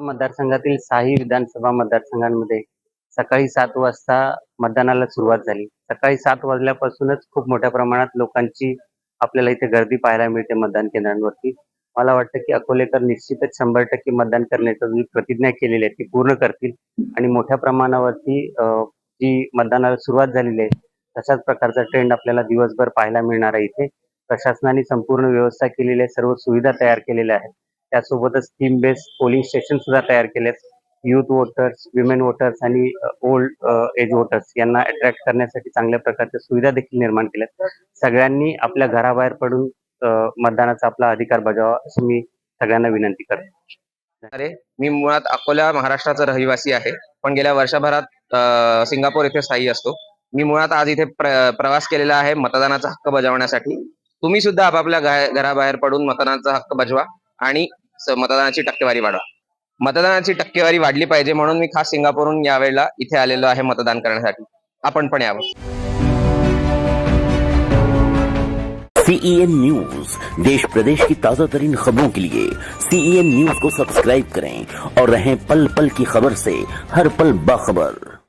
मतदारसंघातील सहाही विधानसभा मतदारसंघांमध्ये सकाळी सात वाजता मतदानाला सुरुवात झाली. सकाळी सात वाजल्यापासूनच खूप मोठ्या प्रमाणात लोकांची आपल्याला इथे गर्दी पाहायला मिळते मतदान केंद्रांवरती. मला वाटतं की अकोलेकर निश्चितच शंभर टक्के मतदान करण्याची जी प्रतिज्ञा केलेली आहे ती पूर्ण करतील आणि मोठ्या प्रमाणावरती जी मतदानाला सुरुवात झालेली आहे तशाच प्रकारचा ट्रेंड आपल्याला दिवसभर पाहायला मिळणार आहे इथे. प्रशासनाने संपूर्ण व्यवस्था केलेली आहे सर्व सुविधा तयार केलेल्या आहेत. त्यासोबतच थीम बेस्ड पोलिंग स्टेशन सुद्धा तयार केलेत. युथ वोटर्स विमेन वोटर्स आणि ओल्ड एज वोटर्स यांना अट्रॅक्ट करण्यासाठी चांगल्या प्रकारच्या सुविधा देखील निर्माण केल्यात. सगळ्यांनी आपल्या घराबाहेर पडून मतदानाचा आपला अधिकार बजावा अशी मी सगळ्यांना विनंती करतो. अरे मी मुळात अकोला महाराष्ट्राचा रहिवासी आहे. पण गेल्या वर्षभरात सिंगापूर येथे स्थायी असतो. मी मुळात आज इथे प्र- प्रवास केलेला आहे मतदानाचा हक्क बजावण्यासाठी. तुम्ही सुद्धा आपापल्या घराबाहेर पडून मतदानाचा हक्क बजवा आणि मतदानाची टक्केवारी वाढवा. मतदानाची टक्केवारी वाढली पाहिजे म्हणून मी खास सिंगापूरहून यावेळेला इथे आलेलो आहे मतदान करण्यासाठी. आपण पण यावं. सीईएन न्यूज देश प्रदेश की ताजा तरीन खबरों के लिए सीईएन न्यूज को सब्सक्राइब करें और रहें पल पल की खबर से हर पल बाखबर।